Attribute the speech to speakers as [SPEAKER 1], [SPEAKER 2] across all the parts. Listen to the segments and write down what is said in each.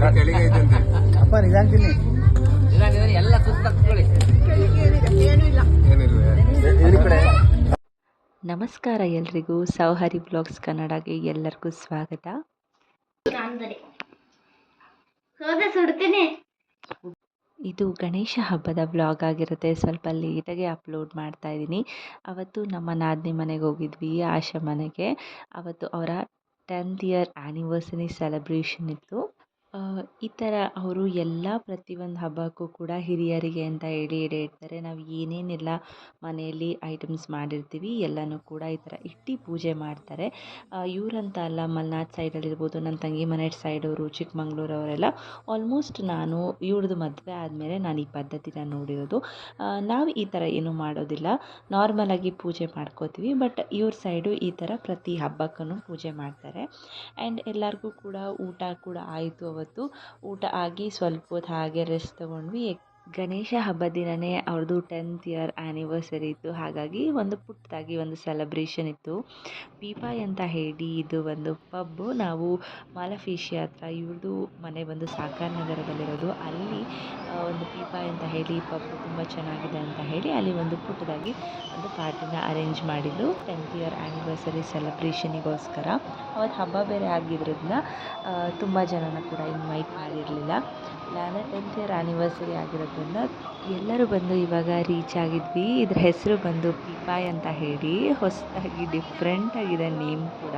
[SPEAKER 1] ಕೆಳಗೆ ಐತಂತೆ
[SPEAKER 2] ಅಪ್ಪ
[SPEAKER 3] ಇದಾಗಿದ್ರೆ ಎಲ್ಲ ಸುತ್ತ ತಕ್ಕೊಳ್ಳಿ
[SPEAKER 1] ಏನಿಲ್ವೇ?
[SPEAKER 4] ನಮಸ್ಕಾರ ಎಲ್ರಿಗೂ. ಸೌಹರಿ ಬ್ಲಾಗ್ಸ್ ಕನ್ನಡಗೆ ಎಲ್ಲರಿಗೂ ಸ್ವಾಗತ. ಇದು ಗಣೇಶ ಹಬ್ಬದ ಬ್ಲಾಗ್ ಆಗಿರುತ್ತೆ. ಸ್ವಲ್ಪ ಲೇಟಾಗಿ ಅಪ್ಲೋಡ್ ಮಾಡ್ತಾ ಇದ್ದೀನಿ. ಅವತ್ತು ನಮ್ಮ ನಾದಿನಿ ಮನೆಗೆ ಹೋಗಿದ್ವಿ ಆಶಾ ಮನೆಗೆ. ಅವತ್ತು ಅವರ ಟೆಂತ್ ಇಯರ್ ಆ್ಯನಿವರ್ಸರಿ ಸೆಲೆಬ್ರೇಷನ್ ಇತ್ತು. ಈ ಥರ ಅವರು ಎಲ್ಲ ಪ್ರತಿಯೊಂದು ಹಬ್ಬಕ್ಕೂ ಕೂಡ ಹಿರಿಯರಿಗೆ ಅಂತ ಹೇಳಿ ಎಡೆ ಇಡ್ತಾರೆ. ನಾವು ಏನೇನೆಲ್ಲ ಮನೆಯಲ್ಲಿ ಐಟಮ್ಸ್ ಮಾಡಿರ್ತೀವಿ, ಎಲ್ಲನೂ ಕೂಡ ಈ ಥರ ಇಟ್ಟು ಪೂಜೆ ಮಾಡ್ತಾರೆ. ಇವರಂತ ಅಲ್ಲ, ಮಲ್ನಾಡ್ ಸೈಡಲ್ಲಿರ್ಬೋದು ನನ್ನ ತಂಗಿ ಮನೆ ಸೈಡವರು ಚಿಕ್ಕಮಂಗ್ಳೂರು ಅವರೆಲ್ಲ ಆಲ್ಮೋಸ್ಟ್ ನಾನು ಇವ್ರದ್ದು ಮದುವೆ ಆದಮೇಲೆ ನಾನು ಈ ಪದ್ಧತಿನ ನೋಡಿರೋದು. ನಾವು ಈ ಥರ ಏನೂ ಮಾಡೋದಿಲ್ಲ. ನಾರ್ಮಲಾಗಿ ಪೂಜೆ ಮಾಡ್ಕೋತೀವಿ, ಬಟ್ ಇವ್ರ ಸೈಡು ಈ ಥರ ಪ್ರತಿ ಹಬ್ಬಕ್ಕೂ ಪೂಜೆ ಮಾಡ್ತಾರೆ. ಆ್ಯಂಡ್ ಎಲ್ಲರಿಗೂ ಕೂಡ ಊಟ ಕೂಡ ಆಯಿತು ಅವತ್ತು. ಊಟ ಆಗಿ ಸ್ವಲ್ಪ ಹೊತ್ತು ಹಾಗೆ ರೆಸ್ಟ್ ತೊಗೊಂಡ್ವಿ. ಗಣೇಶ ಹಬ್ಬದ ದಿನವೇ ಅವ್ರದ್ದು ಟೆಂತ್ ಇಯರ್ ಆ್ಯನಿವರ್ಸರಿ ಇತ್ತು. ಹಾಗಾಗಿ ಒಂದು ಪುಟ್ಟದಾಗಿ ಒಂದು ಸೆಲೆಬ್ರೇಷನ್ ಇತ್ತು. ಪೀಪಾಯ್ ಅಂತ ಹೇಳಿ, ಇದು ಒಂದು ಪಬ್ಬು ನಾವು ಮಾಲಫೇಶಿ ಹತ್ರ ಇವ್ರದ್ದು ಮನೆ ಬಂದು ಸಾಕಾರ ನಗರದಲ್ಲಿರೋದು. ಅಲ್ಲಿ ಪೀಪಾಯ್ ಅಂತ ಹೇಳಿ ಪಬ್ ತುಂಬ ಚೆನ್ನಾಗಿದೆ ಅಂತ ಹೇಳಿ ಅಲ್ಲಿ ಒಂದು ಪುಟ್ಟದಾಗಿ ಒಂದು ಪಾರ್ಟಿನ ಅರೇಂಜ್ ಮಾಡಿದ್ರು ಟೆಂತ್ ಇಯರ್ ಆ್ಯನಿವರ್ಸರಿ ಸೆಲೆಬ್ರೇಷನಿಗೋಸ್ಕರ ಅವತ್ತು ಹಬ್ಬ ಬೇರೆ ಆಗಿದ್ದರಿಂದ ತುಂಬ ಜನನ ಕೂಡ ಇನ್ವೈಟ್ ಮಾಡಿರಲಿಲ್ಲ. ನಾನು ಟೆಂತ್ ಇಯರ್ ಆ್ಯನಿವರ್ಸರಿ ಆಗಿರೋದ್ರಿಂದ ಎಲ್ಲರೂ ಬಂದು ಇವಾಗ ರೀಚ್ ಆಗಿದ್ವಿ. ಇದ್ರ ಹೆಸರು ಬಂದು ಪೀಪಾಯ್ ಅಂತ ಹೇಳಿ, ಹೊಸದಾಗಿ ಡಿಫ್ರೆಂಟಾಗಿದೆ ನೇಮ್ ಕೂಡ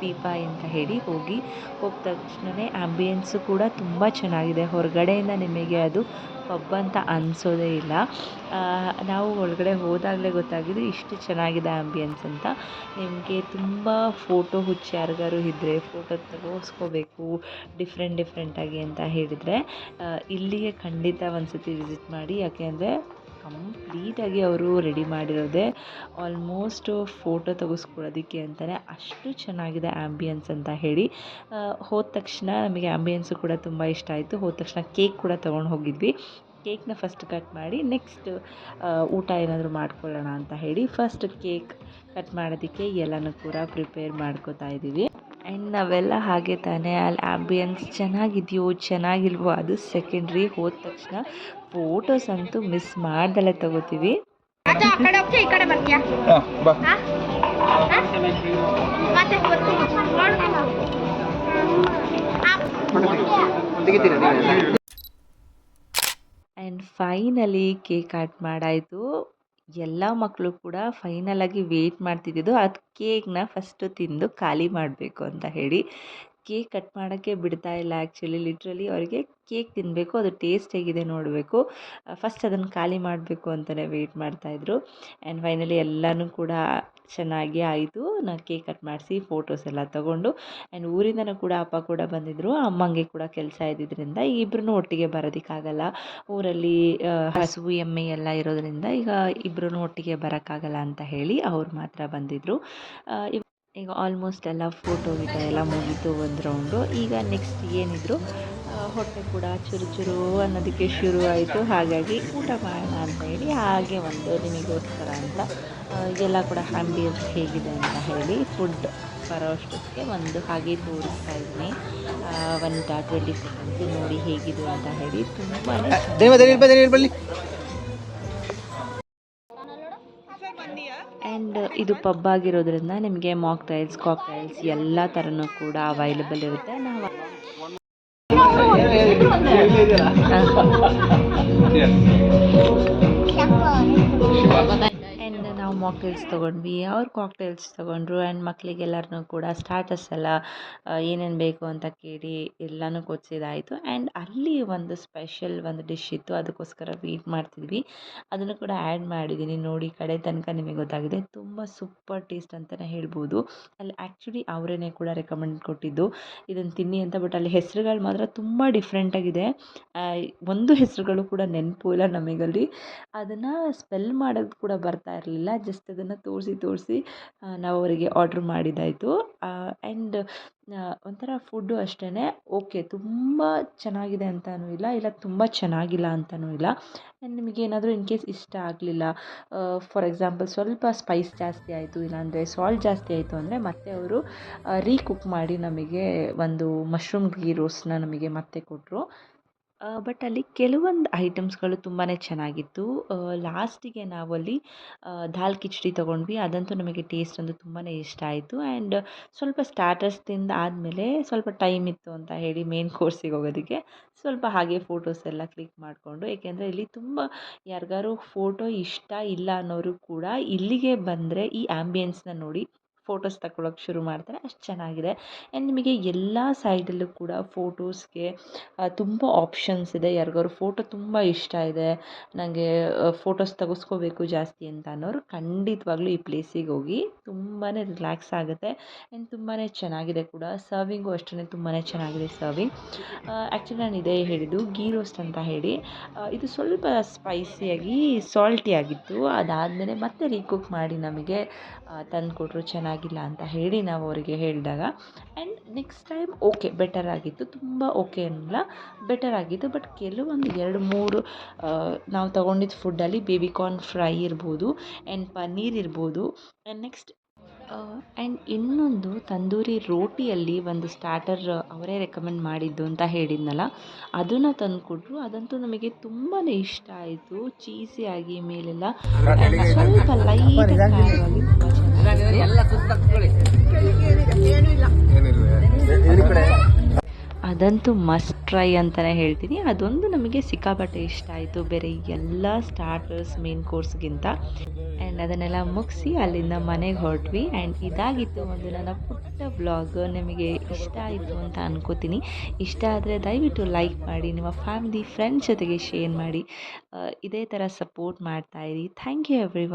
[SPEAKER 4] ಪೀಪಾಯ್ ಅಂತ ಹೇಳಿ ಹೋಗಿ ಹೋದ ತಕ್ಷಣವೇ ಆ್ಯಂಬಿಯನ್ಸು ಕೂಡ ತುಂಬ ಚೆನ್ನಾಗಿದೆ. ಹೊರಗಡೆಯಿಂದ ನಿಮಗೆ ಅದು ಪಬ್ ಅಂತ ಅನಿಸೋದೇ ಇಲ್ಲ. ನಾವು ಒಳಗಡೆ ಹೋದಾಗಲೇ ಗೊತ್ತಾಗಿದ್ದು ಇಷ್ಟು ಚೆನ್ನಾಗಿದೆ ಆಂಬಿಯನ್ಸ್ ಅಂತ. ನಿಮಗೆ ತುಂಬ ಫೋಟೋ ಹುಚ್ಚು ಯಾರಿಗಾರು ಇದ್ದರೆ ಫೋಟೋ ತಗೋಸ್ಕೋಬೇಕು ಡಿಫ್ರೆಂಟ್ ಡಿಫ್ರೆಂಟಾಗಿ ಅಂತ ಹೇಳಿದರೆ ಇಲ್ಲಿಗೆ ಖಂಡಿತ ಒಂದು ಸತಿ ವಿಸಿಟ್ ಮಾಡಿ. ಯಾಕೆ ಅಂದರೆ ಕಂಪ್ಲೀಟಾಗಿ ಅವರು ರೆಡಿ ಮಾಡಿರೋದೆ, ಆಲ್ಮೋಸ್ಟ್ ಫೋಟೋ ತೆಗೆಸ್ಕೊಳ್ಳೋದಕ್ಕೆ ಅಂತಲೇ ಅಷ್ಟು ಚೆನ್ನಾಗಿದೆ ಆ್ಯಂಬಿಯನ್ಸ್ ಅಂತ ಹೇಳಿ. ಹೋದ ತಕ್ಷಣ ನಮಗೆ ಆ್ಯಂಬಿಯನ್ಸು ಕೂಡ ತುಂಬ ಇಷ್ಟ ಆಯಿತು. ಹೋದ ತಕ್ಷಣ ಕೇಕ್ ಕೂಡ ತೊಗೊಂಡು ಹೋಗಿದ್ವಿ. ಕೇಕ್ನ ಫಸ್ಟ್ ಕಟ್ ಮಾಡಿ ನೆಕ್ಸ್ಟ್ ಊಟ ಏನಾದರೂ ಮಾಡ್ಕೊಳ್ಳೋಣ ಅಂತ ಹೇಳಿ ಫಸ್ಟ್ ಕೇಕ್ ಕಟ್ ಮಾಡೋದಕ್ಕೆ ಎಲ್ಲನೂ ಕೂಡ ಪ್ರಿಪೇರ್ ಮಾಡ್ಕೋತಾ ಇದ್ದೀವಿ. ಆ್ಯಂಡ್ ನಾವೆಲ್ಲ ಹಾಗೆ ತಾನೇ. ಅಲ್ಲಿ ಆ್ಯಂಬಿಯನ್ಸ್ ಚೆನ್ನಾಗಿದೆಯೋ ಚೆನ್ನಾಗಿಲ್ವೋ ಅದು ಸೆಕೆಂಡ್ರಿ ಹೋದ ತಕ್ಷಣ ಫೋಟೋಸ್ ಅಂತೂ ಮಿಸ್ ಮಾಡ್ದಲ್ಲೇ ತಗೋತೀವಿ. ಆ್ಯಂಡ್ ಫೈನಲಿ ಕೇಕ್ ಕಟ್ ಮಾಡಾಯಿತು. ಎಲ್ಲ ಮಕ್ಕಳು ಕೂಡ ಫೈನಲಾಗಿ ವೆಯ್ಟ್ ಮಾಡ್ತಿದ್ದಿದ್ದು ಅದು ಕೇಕ್ನ ಫಸ್ಟು ತಿಂದು ಖಾಲಿ ಮಾಡಬೇಕು ಅಂತ ಹೇಳಿ. ಕೇಕ್ ಕಟ್ ಮಾಡೋಕ್ಕೆ ಬಿಡ್ತಾ ಇಲ್ಲ ಆ್ಯಕ್ಚುಲಿ. ಲಿಟ್ರಲಿ ಅವರಿಗೆ ಕೇಕ್ ತಿನ್ನಬೇಕು ಅದು ಟೇಸ್ಟ್ ಹೇಗಿದೆ ನೋಡಬೇಕು. ಫಸ್ಟ್ ಅದನ್ನು ಖಾಲಿ ಮಾಡಬೇಕು ಅಂತಲೇ ವೆಯ್ಟ್ ಮಾಡ್ತಾಯಿದ್ರು ಆ್ಯಂಡ್ ಫೈನಲಿ ಎಲ್ಲನೂ ಕೂಡ ಚೆನ್ನಾಗಿ ಆಯಿತು. ನಾನು ಕೇಕ್ ಕಟ್ ಮಾಡಿಸಿ ಫೋಟೋಸ್ ಎಲ್ಲ ತೊಗೊಂಡು. ಆ್ಯಂಡ್ ಊರಿಂದನೂ ಕೂಡ ಅಪ್ಪ ಕೂಡ ಬಂದಿದ್ದರು ಅಮ್ಮಂಗೆ ಕೂಡ ಕೆಲಸ ಇದ್ದಿದ್ದರಿಂದ ಇಬ್ಬರೂ ಒಟ್ಟಿಗೆ ಬರೋದಕ್ಕಾಗಲ್ಲ. ಊರಲ್ಲಿ ಹಸು, ಎಮ್ಮೆ ಎಲ್ಲ ಇರೋದ್ರಿಂದ ಈಗ ಇಬ್ಬರೂ ಒಟ್ಟಿಗೆ ಬರೋಕ್ಕಾಗಲ್ಲ ಅಂತ ಹೇಳಿ ಅವ್ರು ಮಾತ್ರ ಬಂದಿದ್ದರು ಈಗ ಆಲ್ಮೋಸ್ಟ್ ಎಲ್ಲ ಫೋಟೋ ಗಿಟ ಎಲ್ಲ ಮುಗೀತು ಒಂದು ರೌಂಡು ಈಗ ನೆಕ್ಸ್ಟ್ ಏನಿದ್ರು ಹೊಟ್ಟೆ ಕೂಡ ಚುರು ಚುರು ಅನ್ನೋದಕ್ಕೆ ಶುರು ಆಯಿತು. ಹಾಗಾಗಿ ಊಟ ಮಾಡೋಣ ಅಂತ ಹೇಳಿ ಹಾಗೆ ಒಂದು ನಿಮಗೋಸ್ಕರ ಅಂತ ಎಲ್ಲ ಕೂಡ ಹ್ಯಾಂಬಿಯನ್ಸ್ ಹೇಗಿದೆ ಅಂತ ಹೇಳಿ ಫುಡ್ ಬರೋ ಅಷ್ಟೊತ್ತಿಗೆ ಒಂದು ಹಾಗೆ ತೋರಿಸ್ತಾ ಇದ್ದೀನಿ. ಒಂದು ಟ್ವೆಂಟಿ ಸೆಕೆಂಡ್ಸ್ ನೋಡಿ ಹೇಗಿದೆ ಅಂತ ಹೇಳಿ ತುಂಬಾ ಆ್ಯಂಡ್ ಇದು ಪಬ್ ಆಗಿರೋದ್ರಿಂದ ನಿಮಗೆ ಮಾಕ್ ಮಾಕ್ಟೈಲ್ಸ್ ಕಾಕ್ಟೈಲ್ಸ್ ಎಲ್ಲ ಥರನೂ ಕೂಡ ಅವೈಲಬಲ್ ಇರುತ್ತೆ. ನಾವು ಹಾಂ. ನಾವು ಮಾಕ್ಟೈಲ್ಸ್ ತೊಗೊಂಡ್ವಿ, ಅವ್ರು ಕಾಕ್ಟೇಲ್ಸ್ ತೊಗೊಂಡ್ರು ಆ್ಯಂಡ್ ಮಕ್ಕಳಿಗೆಲ್ಲರನ್ನೂ ಕೂಡ ಸ್ಟಾಟಸ್ ಎಲ್ಲ ಏನೇನು ಬೇಕು ಅಂತ ಕೇಳಿ ಎಲ್ಲನೂ ಕೊಡಿಸಿದಾಯಿತು. ಆ್ಯಂಡ್ ಅಲ್ಲಿ ಒಂದು ಸ್ಪೆಷಲ್ ಒಂದು ಡಿಶ್ ಇತ್ತು, ಅದಕ್ಕೋಸ್ಕರ ವೆಯ್ಟ್ ಮಾಡ್ತಿದ್ವಿ. ಅದನ್ನು ಕೂಡ ಆ್ಯಡ್ ಮಾಡಿದ್ದೀನಿ ನೋಡಿ, ಕಡೆ ತನಕ ನಿಮಗೆ ಗೊತ್ತಾಗಿದೆ. ತುಂಬ ಸೂಪರ್ ಟೇಸ್ಟ್ ಅಂತಲೇ ಹೇಳ್ಬೋದು. ಅಲ್ಲಿ ಆ್ಯಕ್ಚುಲಿ ಅವರೇ ಕೂಡ ರೆಕಮೆಂಡ್ ಕೊಟ್ಟಿದ್ದು. ಇದನ್ನು ತಿನ್ನಿ ಅಂತ ಬಟ್ ಅಲ್ಲಿ ಹೆಸರುಗಳು ಮಾತ್ರ ತುಂಬ ಡಿಫ್ರೆಂಟಾಗಿದೆ ಒಂದು ಹೆಸರುಗಳು ಕೂಡ ನೆನಪು ಇಲ್ಲ ನಮಗಲ್ಲಿ. ಅದನ್ನು ಸ್ಪೆಲ್ ಮಾಡೋದು ಕೂಡ ಬರ್ತಾ ಇರಲಿಲ್ಲ. ಜಸ್ಟ್ ಜಸ್ಟ್ ಅದನ್ನು ತೋರಿಸಿ ತೋರಿಸಿ ನಾವು ಅವರಿಗೆ ಆರ್ಡ್ರ್ ಮಾಡಿದ್ದಾಯಿತು ಆ್ಯಂಡ್ ಒಂಥರ ಫುಡ್ಡು ಅಷ್ಟೇ ಓಕೆ ತುಂಬ ಚೆನ್ನಾಗಿದೆ ಅಂತಲೂ ಇಲ್ಲ ಇಲ್ಲ ತುಂಬ ಚೆನ್ನಾಗಿಲ್ಲ ಅಂತಲೂ ಇಲ್ಲ. ಆ್ಯಂಡ್ ನಿಮಗೇನಾದರೂ ಇನ್ ಕೇಸ್ ಇಷ್ಟ ಆಗಲಿಲ್ಲ ಫಾರ್ ಎಕ್ಸಾಂಪಲ್ ಸ್ವಲ್ಪ ಸ್ಪೈಸ್ ಜಾಸ್ತಿ ಆಯಿತು, ಇಲ್ಲಾಂದರೆ ಸಾಲ್ಟ್ ಜಾಸ್ತಿ ಆಯಿತು ಅಂದರೆ ಮತ್ತೆ ಅವರು ರೀಕುಕ್ ಮಾಡಿ ನಮಗೆ ಒಂದು ಮಶ್ರೂಮ್ ಗೀ ರೋಸ್ಟ್ನ ನಮಗೆ ಮತ್ತೆ ಕೊಟ್ಟರು ಬಟ್ ಅಲ್ಲಿ ಕೆಲವೊಂದು ಐಟಮ್ಸ್ಗಳು ತುಂಬಾ ಚೆನ್ನಾಗಿತ್ತು. ಲಾಸ್ಟಿಗೆ ನಾವಲ್ಲಿ ದಾಲ್ ಕಿಚಡಿ ತೊಗೊಂಡ್ವಿ. ಅದಂತೂ ನಮಗೆ ಟೇಸ್ಟ್ ಅಂತೂ ತುಂಬಾ ಇಷ್ಟ ಆಯಿತು. ಆ್ಯಂಡ್ ಸ್ವಲ್ಪ ಸ್ಟಾರ್ಟರ್ಸ್ ತಿಂದ ಆದಮೇಲೆ ಸ್ವಲ್ಪ ಟೈಮ್ ಇತ್ತು ಅಂತ ಹೇಳಿ ಮೇನ್ ಕೋರ್ಸಿಗೆ ಹೋಗೋದಕ್ಕೆ ಸ್ವಲ್ಪ ಹಾಗೆ ಫೋಟೋಸ್ ಎಲ್ಲ ಕ್ಲಿಕ್ ಮಾಡಿಕೊಂಡು, ಏಕೆಂದರೆ ಇಲ್ಲಿ ತುಂಬ ಯಾರಿಗಾರು ಫೋಟೋ ಇಷ್ಟ ಇಲ್ಲ ಅನ್ನೋರು ಕೂಡ ಇಲ್ಲಿಗೆ ಬಂದರೆ ಈ ಆ್ಯಂಬಿಯನ್ಸ್ನ ನೋಡಿ ಫೋಟೋಸ್ ತಗೊಳ್ಳೋಕೆ ಶುರು ಮಾಡ್ತಾರೆ, ಅಷ್ಟು ಚೆನ್ನಾಗಿದೆ. ಆ್ಯಂಡ್ ನಿಮಗೆ ಎಲ್ಲ ಸೈಡಲ್ಲೂ ಕೂಡ ಫೋಟೋಸ್ಗೆ ತುಂಬ ಆಪ್ಷನ್ಸ್ ಇದೆ. ಯಾರಿಗಾದ್ರು ಫೋಟೋ ತುಂಬ ಇಷ್ಟ ಇದೆ ನನಗೆ ಫೋಟೋಸ್ ತೆಗೆಸ್ಕೋಬೇಕು ಜಾಸ್ತಿ ಅಂತ ಅನ್ನೋರು ಖಂಡಿತವಾಗ್ಲೂ ಈ ಪ್ಲೇಸಿಗೆ ಹೋಗಿ ತುಂಬಾ ರಿಲ್ಯಾಕ್ಸ್ ಆಗುತ್ತೆ. ಆ್ಯಂಡ್ ತುಂಬಾ ಚೆನ್ನಾಗಿದೆ ಕೂಡ. ಸರ್ವಿಂಗು ಅಷ್ಟೇ ತುಂಬಾ ಚೆನ್ನಾಗಿದೆ ಸರ್ವಿಂಗ್ ಆ್ಯಕ್ಚುಲಿ ನಾನು ಇದೇ ಹೇಳಿದ್ದು ಗೀ ರೋಸ್ಟ್ ಅಂತ ಹೇಳಿ. ಇದು ಸ್ವಲ್ಪ ಸ್ಪೈಸಿಯಾಗಿ ಸಾಲ್ಟಿ ಆಗಿತ್ತು. ಅದಾದಮೇಲೆ ಮತ್ತೆ ರೀಕುಕ್ ಮಾಡಿ ನಮಗೆ ತಂದುಕೊಟ್ರು ಚೆನ್ನಾಗಿಲ್ಲ ಅಂತ ಹೇಳಿ ನಾವು ಅವರಿಗೆ ಹೇಳಿದಾಗ and next time okay better ಆಗಿತ್ತು ತುಂಬ ಓಕೆ ಅನ್ನಲ್ಲ ಬೆಟರ್ ಆಗಿತ್ತು ಬಟ್ ಕೆಲವೊಂದು ಎರಡು ಮೂರು ನಾವು ತೊಗೊಂಡಿದ್ದ ಫುಡ್ಡಲ್ಲಿ ಬೇಬಿ ಕಾರ್ನ್ ಫ್ರೈ ಇರ್ಬೋದು ಆ್ಯಂಡ್ ಪನ್ನೀರ್ ಇರ್ಬೋದು ಆ್ಯಂಡ್ ನೆಕ್ಸ್ಟ್ ಆ್ಯಂಡ್ ಇನ್ನೊಂದು ತಂದೂರಿ ರೋಟಿಯಲ್ಲಿ ಒಂದು ಸ್ಟಾರ್ಟರ್ ಅವರೇ ರೆಕಮೆಂಡ್ ಮಾಡಿದ್ದು ಅಂತ ಹೇಳಿದ್ನಲ್ಲ ಅದನ್ನು ತಂದುಕೊಟ್ರು ಅದಂತೂ ನಮಗೆ ತುಂಬಾ ಇಷ್ಟ ಆಯಿತು ಚೀಸಿಯಾಗಿ ಮೇಲೆಲ್ಲ ಸ್ವಲ್ಪ ಲೈಟ್ ತುಂಬ ತುಂಬ
[SPEAKER 3] ಎಲ್ಲ
[SPEAKER 4] ಅದಂತೂ ಮಸ್ಟ್ ಟ್ರೈ ಅಂತಲೇ ಹೇಳ್ತೀನಿ. ಅದೊಂದು ನಮಗೆ ಸಿಕ್ಕಾಪಟ್ಟೆ ಇಷ್ಟ ಆಯಿತು. ಬೇರೆ ಎಲ್ಲ ಸ್ಟಾರ್ಟರ್ಸ್ ಮೇನ್ ಕೋರ್ಸ್ಗಿಂತ ಆ್ಯಂಡ್ ಅದನ್ನೆಲ್ಲ ಮುಗಿಸಿ ಅಲ್ಲಿಂದ ಮನೆಗೆ ಹೊರಟ್ವಿ. ಆ್ಯಂಡ್ ಇದಾಗಿತ್ತು ಒಂದು ನನ್ನ ಪುಟ್ಟ ಬ್ಲಾಗ್ ನಿಮಗೆ ಇಷ್ಟ ಆಯಿತು ಅಂತ ಅನ್ಕೋತೀನಿ. ಇಷ್ಟ ಆದರೆ ದಯವಿಟ್ಟು ಲೈಕ್ ಮಾಡಿ ನಿಮ್ಮ ಫ್ಯಾಮಿಲಿ ಫ್ರೆಂಡ್ಸ್ ಜೊತೆಗೆ ಶೇರ್ ಮಾಡಿ. ಇದೇ ಥರ ಸಪೋರ್ಟ್ ಮಾಡ್ತಾಯಿರಿ ಥ್ಯಾಂಕ್ ಯು ಎವ್ರಿ